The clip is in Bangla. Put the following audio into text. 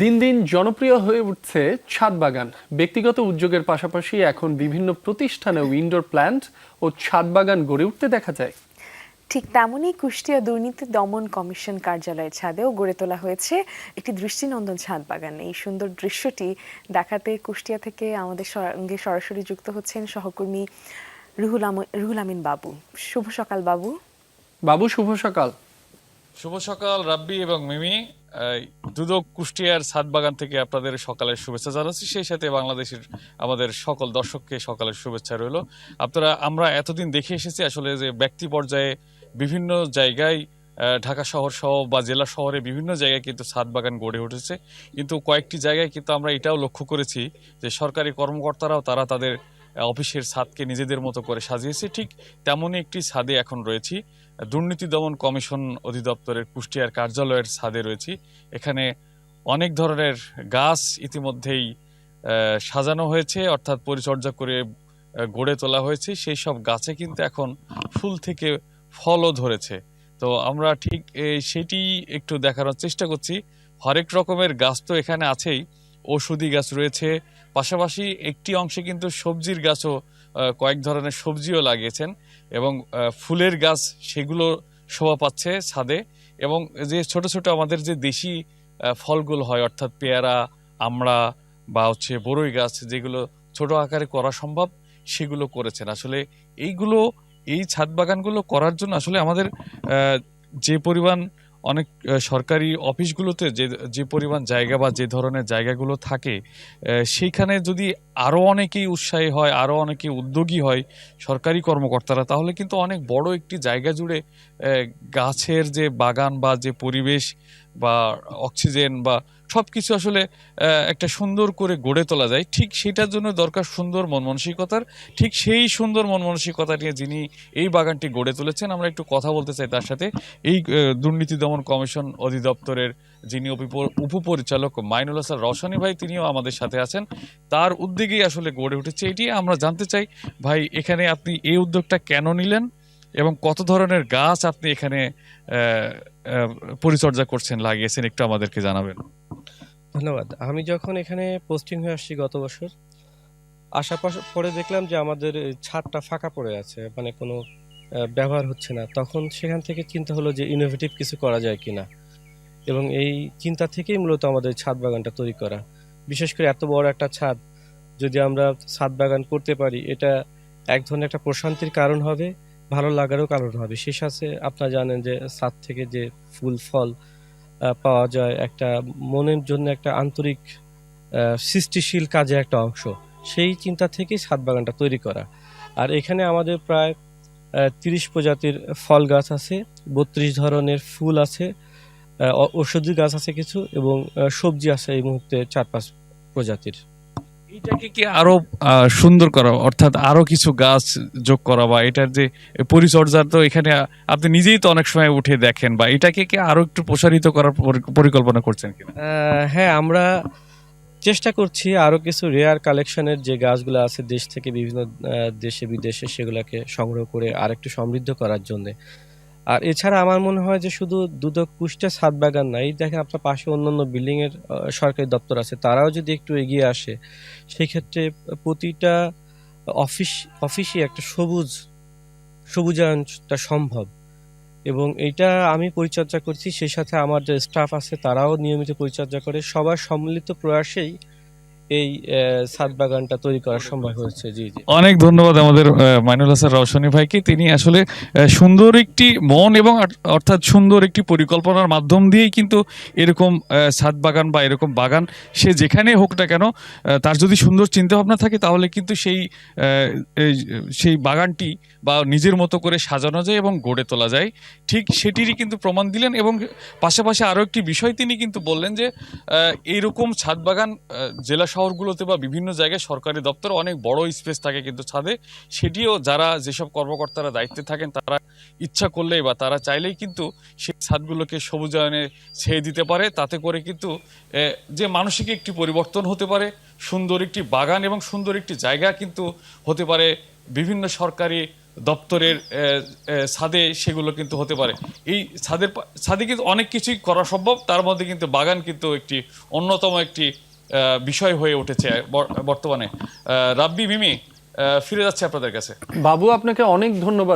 দিন দিন জনপ্রিয় হয়ে উঠছে ছাদ বাগান। ব্যক্তিগত উদ্যোগের পাশাপাশি এখন বিভিন্ন প্রতিষ্ঠানেও ইনডোর প্ল্যান্ট ও ছাদ বাগান গড়ে উঠতে দেখা যায়। ঠিক তেমনই কুষ্টিয়া দুর্নীতি দমন কমিশন কার্যালয়ের ছাদেও গড়ে তোলা হয়েছে একটি দৃষ্টিনন্দন ছাদ বাগান। এই সুন্দর দৃশ্যটি দেখাতে কুষ্টিয়া থেকে আমাদের সঙ্গে সরাসরি যুক্ত হচ্ছেন সহকর্মী রুহুল রুহুল আমিন বাবু। শুভ সকাল বাবু। বাবু শুভ সকাল। শুভ সকাল রাব্বি এবং মিমি। দুদক কুষ্টিয়ার ছাদ বাগান থেকে আপনাদের সকালের শুভেচ্ছা জানাচ্ছি। সেই সাথে বাংলাদেশের আমাদের সকল দর্শককে সকালের শুভেচ্ছা রইল। আপনারা, আমরা এতদিন দেখে এসেছি আসলে যে ব্যক্তি পর্যায়ে বিভিন্ন জায়গায় ঢাকা শহর সহ বা জেলা শহরে বিভিন্ন জায়গায় কিন্তু ছাদ বাগান গড়ে উঠেছে। কিন্তু কয়েকটি জায়গায় কিন্তু আমরা এটাও লক্ষ্য করেছি যে সরকারি কর্মকর্তারাও তারা তাদের অফিসের ছাদকে নিজেদের মতো করে সাজিয়েছে, ঠিক তেমনই একটি ছাদে এখন রয়েছি। দুর্নীতি দমন কমিশন অধিদপ্তরের কুষ্টিয়ার কার্যালয়ের ছাদে রয়েছি। এখানে অনেক ধরনের গাছ ইতিমধ্যেই সাজানো হয়েছে, অর্থাৎ পরিচর্যা করে গড়ে তোলা হয়েছে। সেই সব গাছে কিন্তু এখন ফুল থেকে ফলও ধরেছে। তো আমরা ঠিক সেটি একটু দেখানোর চেষ্টা করছি। হরেক রকমের গাছ তো এখানে আছেই। ঔষধি গাছ রয়েছে। পাশাপাশি একটি অংশে কিন্তু সবজির গাছও কয়েক ধরনের সবজিও লাগিয়েছেন এবং ফুলের গাছ সেগুলো শোভা পাচ্ছে ছাদে এবং যে ছোট ছোট আমাদের যে দেশি ফলগুলো হয়, অর্থাৎ পেয়ারা, আমড়া বা হচ্ছে বড়ই গাছ যেগুলো ছোট আকারে করা সম্ভব, সেগুলো করেছেন। আসলে এইগুলো, এই ছাদ বাগানগুলো করার জন্য আসলে আমাদের যে পরিমাণ অনেক সরকারি অফিসগুলোতে যে যে পরিমাণ জায়গা বা যে ধরনের জায়গাগুলো থাকে সেইখানে যদি আরও অনেকেই উৎসাহী হয় আরও অনেকে উদ্যোগী হয় সরকারি কর্মকর্তারা, তাহলে কিন্তু অনেক বড় একটি জায়গা জুড়ে গাছের যে বাগান বা যে পরিবেশ বা অক্সিজেন বা সব কিছু আসলে একটা সুন্দর করে গড়ে তোলা যায়। ঠিক সেটার জন্য দরকার সুন্দর মন মানসিকতার। ঠিক সেই সুন্দর মন মানসিকতা নিয়ে যিনি এই বাগানটি গড়ে তুলেছেন, আমরা একটু কথা বলতে চাই তার সাথে। এই দুর্নীতি দমন কমিশন অধিদপ্তরের যিনি উপপরিচালক মাইনুল হাসান রওশনী ভাই, তিনিও আমাদের সাথে আছেন। তার উদ্যোগেই আসলে গড়ে উঠেছে এটি। আমরা জানতে চাই, ভাই, এখানে আপনি এই উদ্যোগটা কেন নিলেন এবং কত ধরনের গাছ আপনি এখানে পরিচর্যা করছেন? লাগিয়েছেন, একটু আমাদেরকে জানাবেন। ধন্যবাদ। আমি যখন এখানে পোস্টিং হয়ে আসছি গত বছর, আসার পর- দেখলাম যে আমাদের ছাদটা ফাঁকা পড়ে আছে মানে কোনো ব্যবহার হচ্ছে না। তখন সেখান থেকে চিন্তা হলো যে ইনোভেটিভ কিছু করা যায় কি না এবং এই চিন্তা থেকেই মূলত আমাদের ছাদ বাগানটা তৈরি করা। বিশেষ করে এত বড় একটা ছাদ, যদি আমরা ছাদ বাগান করতে পারি, এটা এক ধরনের একটা প্রশান্তির কারণ হবে, ভালো লাগারও কারণ হবে। সেই সাথে আপনারা জানেন যে ছাদ থেকে যে ফুল, ফল পাওয়া যায় একটা মনের জন্য একটা আন্তরিক সৃষ্টিশীল কাজে একটা অংশ। সেই চিন্তা থেকেই ছাদ বাগানটা তৈরি করা। আর এখানে আমাদের প্রায় তিরিশ প্রজাতির ফল গাছ আছে, বত্রিশ ধরনের ফুল আছে ঔষধি গাছ আছে কিছু এবং সবজি আছে এই মুহূর্তে চার পাঁচ প্রজাতির। এটাকে কি আরও সুন্দর করা, অর্থাৎ আরও কিছু গাছ যোগ করা বা এটার যে পরিচর্যা তো এখানে আপনি নিজেই তো অনেক সময় উঠে দেখেন বা এটাকে কি আরও একটু প্রসারিত করার পরিকল্পনা করছেন কিনা? হ্যাঁ আমরা চেষ্টা করছি আরও কিছু রেয়ার কালেকশনের যে গাছগুলো আছে দেশ থেকে বিভিন্ন দেশে বিদেশে সেগুলোকে সংগ্রহ করে আরেকটু সমৃদ্ধ করার জন্য। আর এছাড়া আমার মনে হয় যে শুধু দুদক কুষ্টা ছাদ বাগান নাই দেখেন আপনার পাশে অন্যান্য বিল্ডিং এর সরকারি দপ্তর আছে, তারাও যদি একটু এগিয়ে আসে সেই ক্ষেত্রে প্রতিটা অফিস অফিসে একটা সবুজ, সবুজায়নটা সম্ভব। এবং এটা আমি পরিচর্যা করছি সেই সাথে আমার যে স্টাফ আছে, তারাও নিয়মিত পরিচর্যা করে, সবার সম্মিলিত প্রয়াসেই এই ছাদ বাগানটা তৈরি করা সম্ভব হয়েছে, জি জি। অনেক ধন্যবাদ আমাদের মাইনুল হাসান রওশনী ভাইকে। তিনি আসলে সুন্দর একটি মন এবং অর্থাৎ সুন্দর একটি পরিকল্পনার মাধ্যম দিয়েই কিন্তু এরকম ছাদ বাগান বা এরকম বাগান সে যেখানে হোক না কেন তার যদি সুন্দর চিন্তা ভাবনা থাকে, তাহলে কিন্তু সেই সেই বাগানটি বা নিজের মতো করে সাজানো যায় এবং গড়ে তোলা যায়। ঠিক সেটিরই কিন্তু প্রমাণ দিলেন এবং পাশাপাশি আরও একটি বিষয় তিনি কিন্তু বললেন যে এইরকম ছাদ বাগান জেলা শহরগুলোতে বা বিভিন্ন জায়গায় সরকারি দপ্তর অনেক বড় স্পেস থাকে কিন্তু ছাদে। সেটিও যারা যেসব কর্মকর্তারা দায়িত্বে থাকেন, তারা ইচ্ছা করলেই বা তারা চাইলেই কিন্তু সেই ছাদগুলোকে সবুজায়নে ছেয়ে দিতে পারে। তাতে করে কিন্তু যে মানসিক একটি পরিবর্তন হতে পারে, সুন্দর একটি বাগান এবং সুন্দর একটি জায়গা কিন্তু হতে পারে বিভিন্ন সরকারি দপ্তরের ছাদে সেগুলো কিন্তু হতে পারে। এই ছাদের ছাদে কিন্তু অনেক কিছুই করা সম্ভব, তার মধ্যে কিন্তু বাগান কিন্তু একটি অন্যতম একটি বিষয় হয়ে উঠেছে বর্তমানে। রাব্বি মিমি ফিরে যাচ্ছে আপনাদের কাছে। বাবু আপনাকে অনেক ধন্যবাদ।